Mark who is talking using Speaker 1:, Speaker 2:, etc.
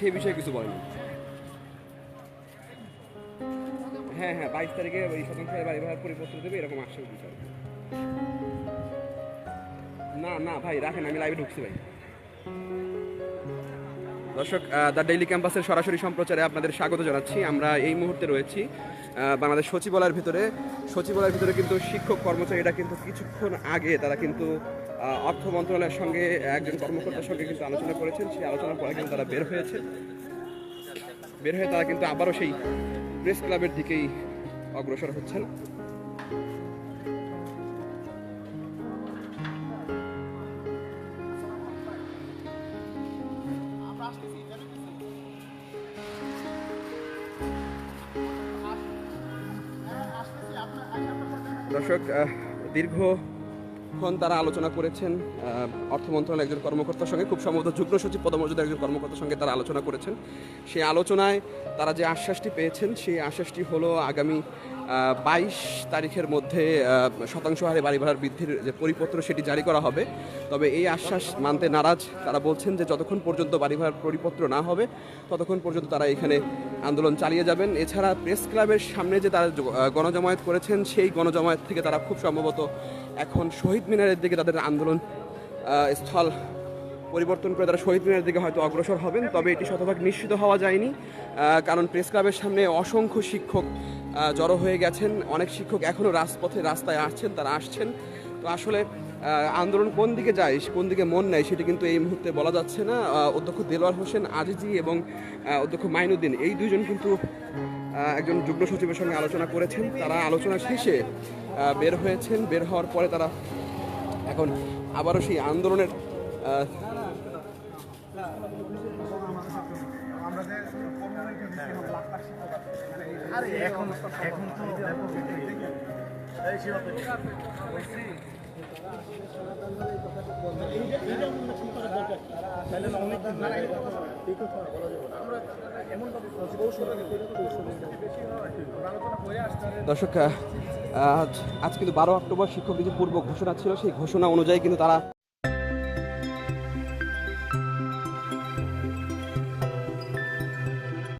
Speaker 1: সেই বিষয়ে কিছু বলেনি। হ্যাঁ হ্যাঁ বাইশ তারিখে ওই শতাংশের বাড়ি ভাড়ার পরিপত্র দেবে, এরকম আর কি। না না, ভাই, রাখেন, আমি লাইভে ঢুকছি, ভাই। দর্শক দ্য ডেইলি ক্যাম্পাসের সরাসরি সম্প্রচারে আপনাদের স্বাগত জানাচ্ছি। আমরা এই মুহূর্তে রয়েছি বাংলাদেশ সচিবালয়ের ভিতরে। সচিবালয়ের ভিতরে কিন্তু শিক্ষক কর্মচারীরা কিন্তু কিছুক্ষণ আগে তারা কিন্তু অর্থ মন্ত্রণালয়ের সঙ্গে একজন কর্মকর্তার সঙ্গে কিন্তু আলোচনা করেছেন। সেই আলোচনার পরে কিন্তু তারা বের হয়েছে। বের হয়ে তারা কিন্তু আবারও সেই প্রেস ক্লাবের দিকেই অগ্রসর হচ্ছেন। দর্শক আহ, দীর্ঘক্ষণ তারা আলোচনা করেছেন অর্থ মন্ত্রণালয়ের একজন কর্মকর্তার সঙ্গে, খুব সম্ভবত যুগ্ম সচিব, পদমর্যাদার একজন কর্মকর্তার সঙ্গে তারা আলোচনা করেছেন। সেই আলোচনায় তারা যে আশ্বাসটি পেয়েছেন, সেই আশ্বাসটি হলো আগামী বাইশ তারিখের মধ্যে শতাংশ হারে বাড়ি ভাড়ার বৃদ্ধির যে পরিপত্র সেটি জারি করা হবে। তবে এই আশ্বাস মানতে নারাজ তারা বলছেন যে, যতক্ষণ পর্যন্ত বাড়ি ভাড়ার পরিপত্র না হবে, ততক্ষণ পর্যন্ত তারা এখানে আন্দোলন চালিয়ে যাবেন। এছাড়া প্রেস ক্লাবের সামনে যে তারা গণজমায়েত করেছেন, সেই গণজমায়েত থেকে তারা খুব সম্ভবত এখন শহীদ মিনারের দিকে তাদের আন্দোলন স্থল পরিবর্তন করে তারা শহীদ মিনারের দিকে হয়তো অগ্রসর হবেন, তবে এটি শতভাগ নিশ্চিত হওয়া যায়নি কারণ প্রেস ক্লাবের সামনে অসংখ্য শিক্ষক জড়ো হয়ে গেছেন। অনেক শিক্ষক এখনও রাজপথে রাস্তায় আসছেন, তারা আসছেন। তো আসলে আন্দোলন কোন দিকে যায়, কোন দিকে মন নেয়, সেটি কিন্তু এই মুহূর্তে বলা যাচ্ছে না। অধ্যক্ষ দেলোয়ার হোসেন আজিজি এবং অধ্যক্ষ মাইনুদ্দিন, এই দুইজন কিন্তু একজন যুগ্ম সচিবের সঙ্গে আলোচনা করেছেন। তারা আলোচনা শেষে বের হয়েছেন। বের হওয়ার পরে তারা এখন আবারও সেই আন্দোলনের দর্শক আজ কিন্তু বারো অক্টোবর শিক্ষক পূর্ব ঘোষণা ছিল। সেই ঘোষণা অনুযায়ী কিন্তু তারা